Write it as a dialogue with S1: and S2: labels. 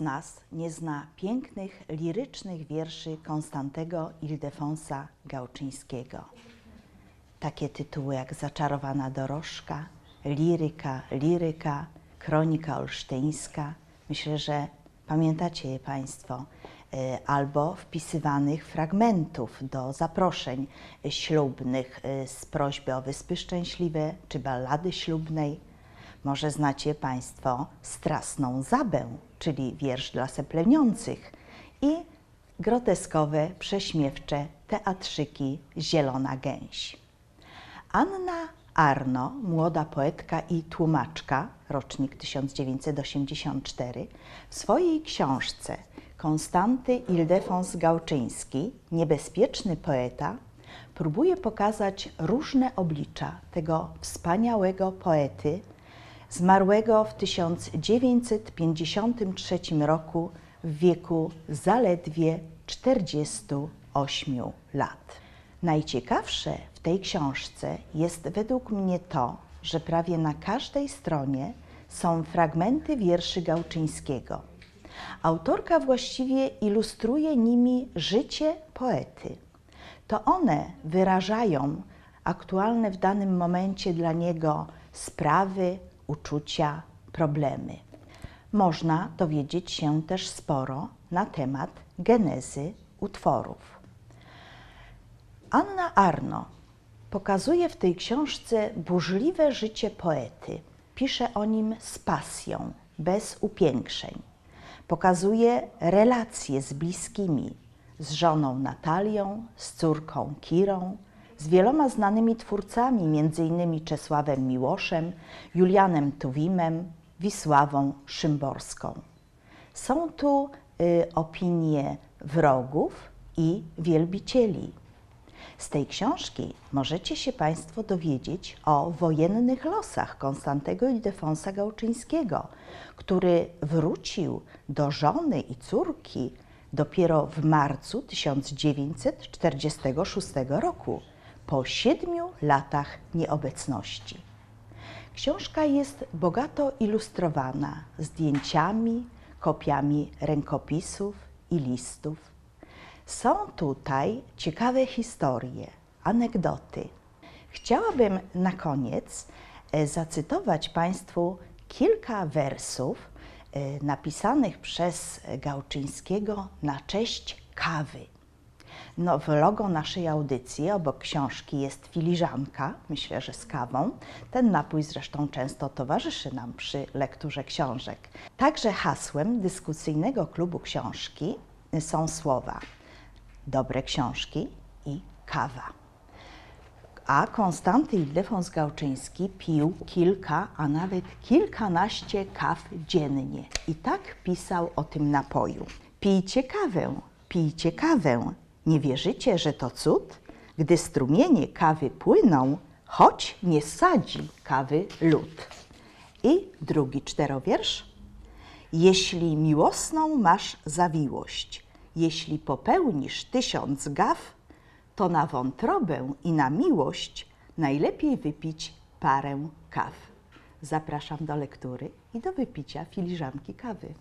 S1: nas nie zna pięknych, lirycznych wierszy Konstantego Ildefonsa Gałczyńskiego? Takie tytuły jak Zaczarowana dorożka, Liryka, Liryka, Kronika Olsztyńska. Myślę, że pamiętacie je Państwo. E, Albo wpisywanych fragmentów do zaproszeń ślubnych e, z prośby o Wyspy Szczęśliwe czy ballady ślubnej. Może znacie Państwo Strasną Zabę, czyli wiersz dla sepleniących i groteskowe, prześmiewcze teatrzyki Zielona Gęś. Anna Arno, młoda poetka i tłumaczka, rocznik 1984, w swojej książce Konstanty Ildefons Gałczyński, Niebezpieczny poeta, próbuje pokazać różne oblicza tego wspaniałego poety, zmarłego w 1953 roku w wieku zaledwie 48 lat. Najciekawsze w tej książce jest według mnie to, że prawie na każdej stronie są fragmenty wierszy Gałczyńskiego. Autorka właściwie ilustruje nimi życie poety. To one wyrażają aktualne w danym momencie dla niego sprawy, uczucia, problemy. Można dowiedzieć się też sporo na temat genezy utworów. Anna Arno pokazuje w tej książce burzliwe życie poety. Pisze o nim z pasją, bez upiększeń. Pokazuje relacje z bliskimi, z żoną Natalią, z córką Kirą, z wieloma znanymi twórcami, m.in. Czesławem Miłoszem, Julianem Tuwimem, Wisławą Szymborską. Są tu y, opinie wrogów i wielbicieli. Z tej książki możecie się Państwo dowiedzieć o wojennych losach Konstantego Ildefonsa Gałczyńskiego, który wrócił do żony i córki dopiero w marcu 1946 roku, po siedmiu latach nieobecności. Książka jest bogato ilustrowana zdjęciami, kopiami rękopisów i listów. Są tutaj ciekawe historie, anegdoty. Chciałabym na koniec e, zacytować Państwu kilka wersów e, napisanych przez Gałczyńskiego na cześć kawy. No, w logo naszej audycji obok książki jest filiżanka, myślę, że z kawą. Ten napój zresztą często towarzyszy nam przy lekturze książek. Także hasłem dyskusyjnego klubu książki są słowa dobre książki i kawa. A Konstanty Ildefons Gałczyński pił kilka, a nawet kilkanaście kaw dziennie. I tak pisał o tym napoju. Pijcie kawę, pijcie kawę. Nie wierzycie, że to cud? Gdy strumienie kawy płyną, choć nie sadzi kawy lód. I drugi czterowiersz. Jeśli miłosną masz zawiłość, jeśli popełnisz tysiąc gaf, to na wątrobę i na miłość najlepiej wypić parę kaw. Zapraszam do lektury i do wypicia filiżanki kawy.